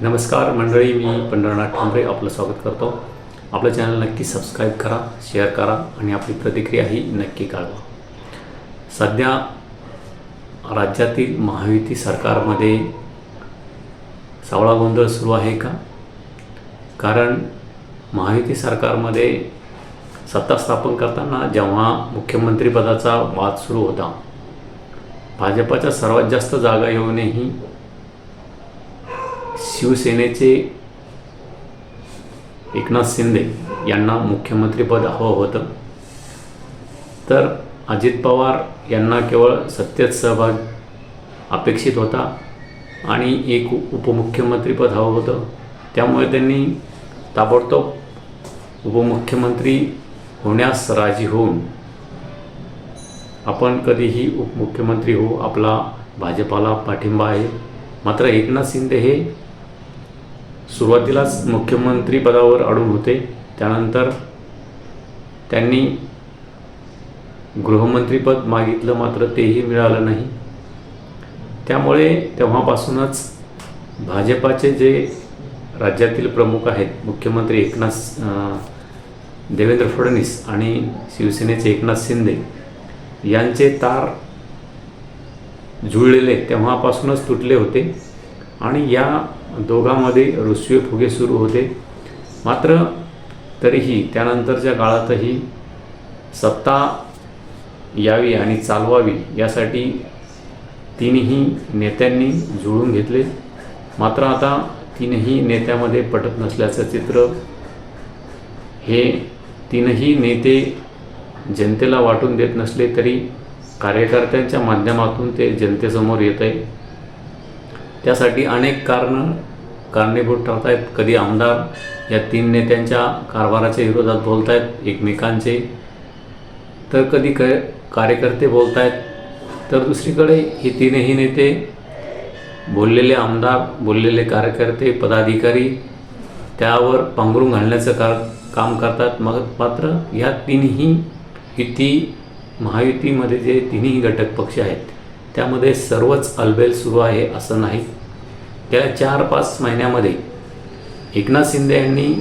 नमस्कार मंडळी मी पंढरनाथ ठांबरे आपलं स्वागत करतो. आपलं चॅनल नक्की सबस्क्राईब करा शेअर करा आणि आपली प्रतिक्रियाही नक्की कळवा. सध्या राज्यातील महायुती सरकारमध्ये सावळा गोंधळ सुरू आहे का? कारण महायुती सरकारमध्ये सत्ता स्थापन करताना जेव्हा मुख्यमंत्रीपदाचा वाद सुरू होता भाजपाच्या सर्वात जास्त जागा येऊनही शिवसेनेचे एकनाथ शिंदे यांना मुख्यमंत्रीपद हवं होतं. तर अजित पवार यांना केवळ सत्तेत सहभाग अपेक्षित होता आणि एक उपमुख्यमंत्रीपद हवं होतं. त्यामुळे त्यांनी ताबडतोब उपमुख्यमंत्री होण्यास राजी होऊन आपण कधीही उपमुख्यमंत्री होऊ आपला भाजपाला पाठिंबा आहे. मात्र एकनाथ शिंदे हे सुरुवातीलाच मुख्यमंत्री पदावर अडून होते. त्यानंतर त्यांनी गृहमंत्रीपद मागितलं मात्र तेही मिळालं नाही. त्यामुळे तेव्हापासूनच भाजपाचे जे राज्यातील प्रमुख आहेत मुख्यमंत्री एकनाथ देवेंद्र फडणवीस आणि शिवसेनेचे एकनाथ शिंदे यांचे तार जुळलेले तेव्हापासूनच तुटले होते. आणि या दोघांमध्ये रुसवे फुगे सुरू होते. मात्र तरीही त्यानंतरच्या काळातही सत्ता यावी आणि चालवावी यासाठी तीनही नेत्यांनी जुळून घेतले. मात्र आता तीनही नेत्यामध्ये पटत नसल्याचं चित्र हे तीनही नेते जनतेला वाटून देत नसले तरी कार्यकर्त्यांच्या माध्यमातून ते जनतेसमोर येत आहे त्यासाठी अनेक कारणं कारणीभूत ठरत आहेत कधी आमदार या तीन नेत्यांच्या कारभाराच्या विरोधात बोलत आहेत एकमेकांचे. तर कधी क कार्यकर्ते बोलत आहेत तर दुसरीकडे हे तीनही नेते बोललेले आमदार बोललेले कार्यकर्ते पदाधिकारी त्यावर पांघरून घालण्याचं कार काम करतात. मग मात्र या तीनही युती महायुतीमध्ये जे तिन्ही घटक पक्ष आहेत त्यामध्ये सर्वच अलबेल सुरू आहे असं नाही. गेल्या चार पाच महिन्यामध्ये एकनाथ शिंदे यांनी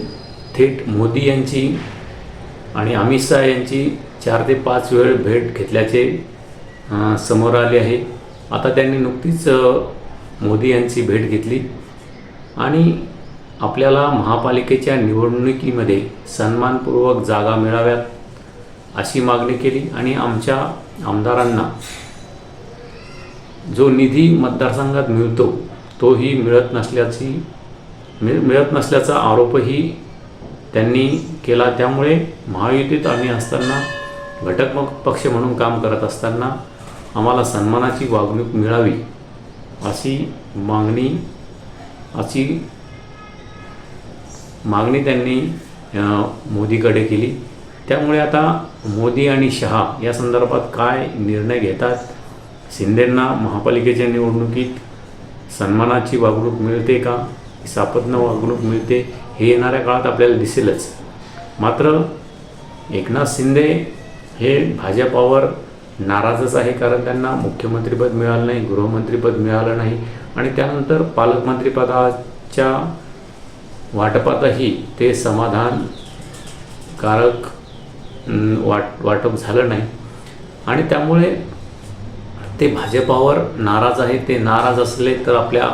थेट मोदी यांची आणि अमित शहा यांची चार ते पाच वेळ भेट घेतल्याचे समोर आले आहे. आता त्यांनी नुकतीच मोदी यांची भेट घेतली. आणि आपल्याला महापालिकेच्या निवडणुकीमध्ये सन्मानपूर्वक जागा मिळाव्यात अशी मागणी केली. आणि आमच्या आमदारांना जो निधी मतदारसंघात मिळतो तोही मिळत नसल्याची मिळ मिळत नसल्याचा आरोपही त्यांनी केला. त्यामुळे महायुतीत आम्ही असताना घटक पक्ष म्हणून काम करत असताना आम्हाला सन्मानाची वागणूक मिळावी अशी मागणी अशी मागणी त्यांनी मोदीकडे केली. त्यामुळे आता मोदी आणि शहा या संदर्भात काय निर्णय घेतात शिंदेंना महापालिकेच्या निवडणुकीत सन्मानाची वागणूक मिळते का? सापत्न वागणूक मिळते हे येणाऱ्या काळात आपल्याला दिसेलच. मात्र एकनाथ शिंदे हे भाजपावर नाराजच आहे कारण त्यांना मुख्यमंत्रीपद मिळालं नाही गृहमंत्रीपद मिळालं नाही आणि त्यानंतर पालकमंत्रीपदाच्या वाटपातही ते समाधानकारक कारक वाट वाटप झालं नाही. आणि त्यामुळे ते भाजपावर नाराज आहे ते नाराज असले तर आपल्या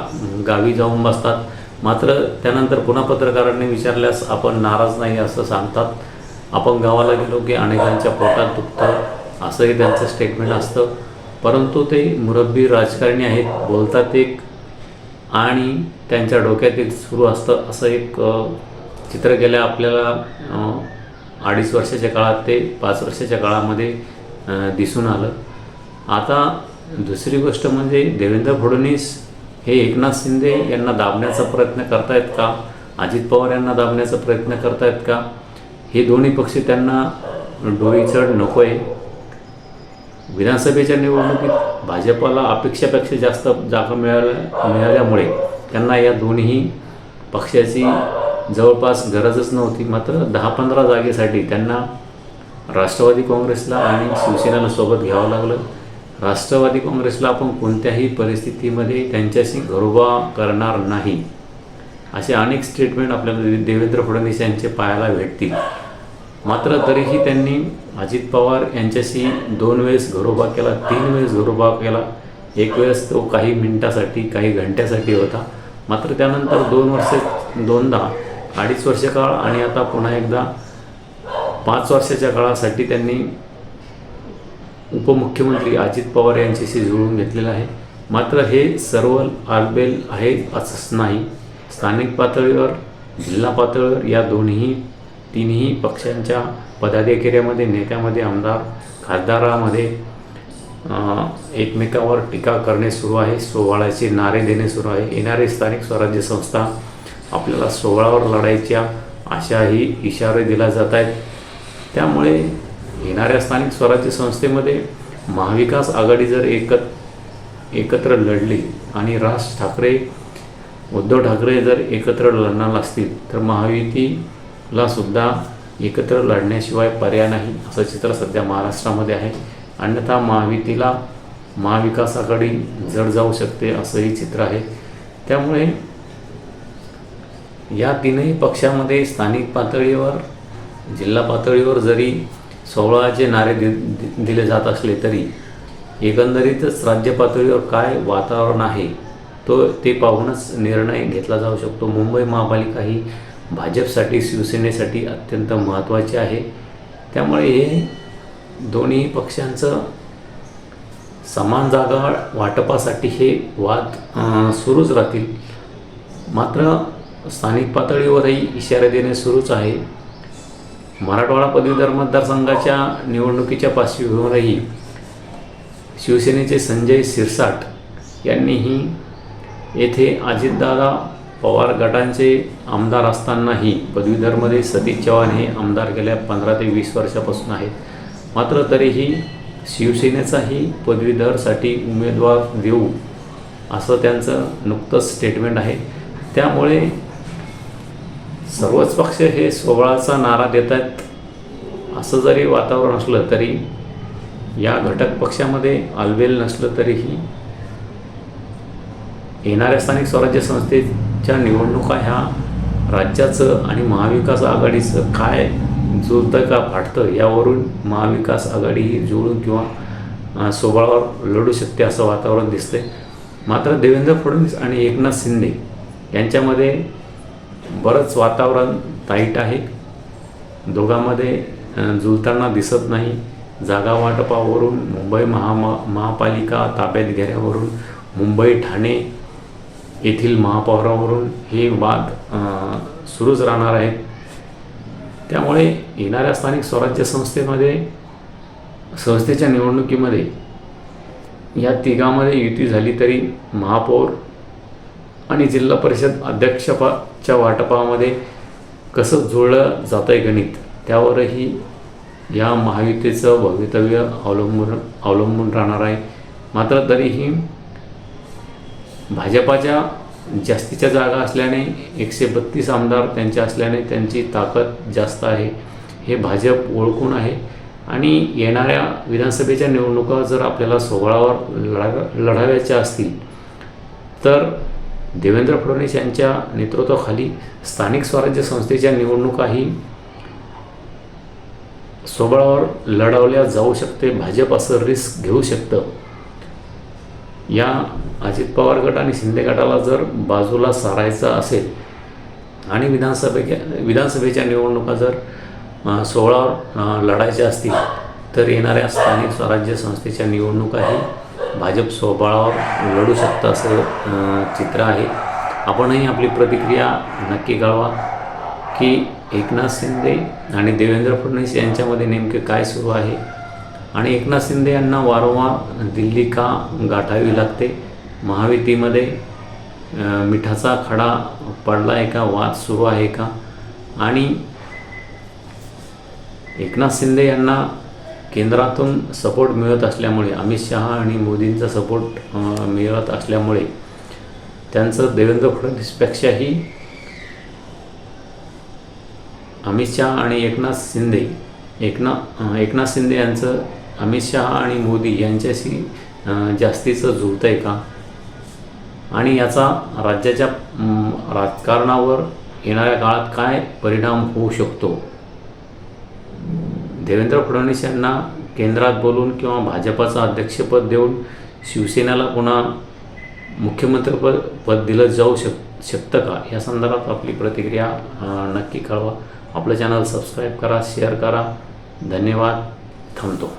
गावी जाऊन बसतात. मात्र त्यानंतर पुन्हा पत्रकारांनी विचारल्यास आपण नाराज नाही असं सांगतात. आपण गावाला गेलो की अनेकांच्या पोटात दुखतं असंही त्यांचं स्टेटमेंट असतं. परंतु ते मुरब्बी राजकारणी आहेत बोलतात एक आणि त्यांच्या डोक्यात एक सुरू असतं. असं एक चित्र गेल्या आपल्याला अडीच वर्षाच्या काळात ते पाच वर्षाच्या काळामध्ये दिसून आलं. आता दुसरी गोष्ट म्हणजे देवेंद्र फडणवीस हे एकनाथ शिंदे यांना दाबण्याचा प्रयत्न करतायत का? अजित पवार यांना दाबण्याचा प्रयत्न करतायत का? हे दोन्ही पक्ष त्यांना डोईचढ नको आहे विधानसभेच्या निवडणुकीत भाजपाला अपेक्षापेक्षा जास्त जागा मिळाल्या मिळाल्यामुळे त्यांना या दोन्ही पक्षाची जवळपास गरजच नव्हती. मात्र दहा पंधरा जागेसाठी त्यांना राष्ट्रवादी काँग्रेसला आणि शिवसेनेला सोबत घ्यावं लागलं. राष्ट्रवादी काँग्रेसला आपण कोणत्याही परिस्थितीमध्ये त्यांच्याशी घरोबा करणार नाही असे अनेक स्टेटमेंट आपल्याला देवेंद्र फडणवीस यांचे पाहायला भेटतील. मात्र तरीही त्यांनी अजित पवार यांच्याशी दोन वेळेस घरोबा केला तीन वेळेस घरोबा केला. एक वेळेस तो काही मिनिटासाठी काही घंट्यासाठी होता. मात्र त्यानंतर दोन वर्ष दोनदा अडीच वर्ष काळ आणि आता पुन्हा एकदा पाच वर्षाच्या काळासाठी त्यांनी उपमुख्यमंत्री अजित पवार यांच्याशी जुळवून घेतलेलं आहे. मात्र हे सर्व आलबेल आहे असंच नाही. स्थानिक पातळीवर जिल्हा पातळीवर या दोन्ही तिन्ही पक्षांच्या पदाधिकाऱ्यामध्ये नेत्यामध्ये आमदार खासदारामध्ये एकमेकावर टीका करणे सुरू आहे. सोहळ्याचे नारे देणे सुरू आहे. येणारे स्थानिक स्वराज्य संस्था आपल्याला सोहळावर लढायच्या अशाही इशारे दिला जात आहेत. त्यामुळे येणाऱ्या स्थानिक स्वराज्य संस्थेमध्ये महाविकास आघाडी जर एकत एकत्र लढली आणि राज ठाकरे उद्धव ठाकरे जर एकत्र लढणार असतील तर महायुतीला सुद्धा एकत्र लढण्याशिवाय पर्याय नाही असं चित्र सध्या महाराष्ट्रामध्ये आहे. अन्यथा महायुतीला महाविकास आघाडी जड जाऊ शकते असंही चित्र आहे. त्यामुळे या तीनही पक्षामध्ये स्थानिक पातळीवर जिल्हा पातळीवर जरी सोहळाचे नारे दि दि- दिले जात असले तरी एकंदरीतच राज्य पातळीवर काय वातावरण आहे तो ते पाहूनच निर्णय घेतला जाऊ शकतो. मुंबई महापालिका ही भाजपसाठी शिवसेनेसाठी अत्यंत महत्त्वाची आहे. त्यामुळे हे दोन्ही पक्षांचं समान जागा वाटपासाठी हे वाद सुरूच राहतील. मात्र स्थानिक पातळीवरही इशारे देणे सुरूच आहे. मराठवाडा पदवीधर मतदारसंघाच्या निवडणुकीच्या पार्श्वभूमीवरही शिवसेनेचे संजय सिरसाट यांनीही येथे अजितदादा पवार गटांचे आमदार असतानाही पदवीधरमध्ये सतीश चव्हाण हे आमदार गेल्या पंधरा ते वीस वर्षापासून आहेत. मात्र तरीही शिवसेनेचाही पदवीधरसाठी उमेदवार देऊ असं त्यांचं नुकतंच स्टेटमेंट आहे. त्यामुळे सर्वच पक्ष हे सोहळाचा नारा देत आहेत असं जरी वातावरण असलं तरी या घटक पक्षामध्ये अलबेल नसलं तरीही येणाऱ्या स्थानिक स्वराज्य संस्थेच्या निवडणुका ह्या राज्याचं आणि महाविकास आघाडीचं काय जुळतं का फाटतं यावरून महाविकास आघाडी ही जुळून किंवा अं, सोबळावर लढू शकते असं वातावरण दिसतंय. मात्र देवेंद्र फडणवीस आणि एकनाथ शिंदे यांच्यामध्ये बरंच वातावरण ताईट आहे. दोघांमध्ये जुलताना दिसत नाही. जागा वाटपावरून मुंबई महामा महापालिका ताब्यात घेण्यावरून मुंबई ठाणे येथील महापौरावरून हे वाद सुरूच राहणार आहेत. त्यामुळे येणाऱ्या स्थानिक स्वराज्य संस्थेमध्ये संस्थेच्या निवडणुकीमध्ये या तिघामध्ये युती झाली तरी महापौर आणि जिल्हा परिषद अध्यक्षपाच्या वाटपामध्ये कसं जुळलं जातं आहे गणित त्यावरही या महायुतीचं भवितव्य अवलंबून अवलंबून राहणार आहे. मात्र तरीही भाजपाच्या जास्तीच्या जागा असल्याने एकशे बत्तीस आमदार त्यांचे असल्याने त्यांची ताकद जास्त आहे. हे भाजप ओळखून आहे. आणि येणाऱ्या विधानसभेच्या निवडणुका जर आपल्याला सोहळावर लढा लढाव्याच्या असतील तर देवेंद्र फडणवीस यांच्या नेतृत्वाखाली स्थानिक स्वराज्य संस्थेच्या निवडणुकाही सोबळावर लढवल्या जाऊ शकते भाजप असं रिस्क घेऊ शकतं. या अजित पवार गट आणि शिंदे गटाला जर बाजूला सारायचं असेल आणि विधानसभेच्या विधानसभेच्या निवडणुका जर सोहळावर लढायच्या असतील तर येणाऱ्या स्थानिक स्वराज्य संस्थेच्या निवडणुकाही भाजप स्वबळावर लढू शकतं असं चित्र आहे. आपणही आपली प्रतिक्रिया नक्की कळवा की एकनाथ शिंदे आणि देवेंद्र फडणवीस यांच्यामध्ये नेमके काय सुरू आहे? आणि एकनाथ शिंदे यांना वारंवार दिल्ली का गाठावी लागते? महायुतीमध्ये मिठाचा खडा पडला आहे का? वाद सुरू आहे का? आणि एकनाथ शिंदे यांना केंद्रातून सपोर्ट मिळत असल्यामुळे अमित शहा आणि मोदींचा सपोर्ट मिळत असल्यामुळे त्यांचं देवेंद्र फडणवीसपेक्षाही अमित शहा आणि एकनाथ शिंदे एकनाथ एकनाथ शिंदे यांचं अमित शहा आणि मोदी यांच्याशी जास्तीचं जुळतं आहे का? आणि याचा राज्याच्या राजकारणावर येणाऱ्या काळात काय परिणाम होऊ शकतो? देवेंद्र फडणवीस यांना केंद्रात बोलून किंवा भाजपाचं अध्यक्षपद देऊन शिवसेनेला पुन्हा मुख्यमंत्रीपद पद दिलं जाऊ शक शकतं का? या संदर्भात आपली प्रतिक्रिया नक्की कळवा. आपलं चॅनल सबस्क्राईब करा शेअर करा. धन्यवाद. थांबतो.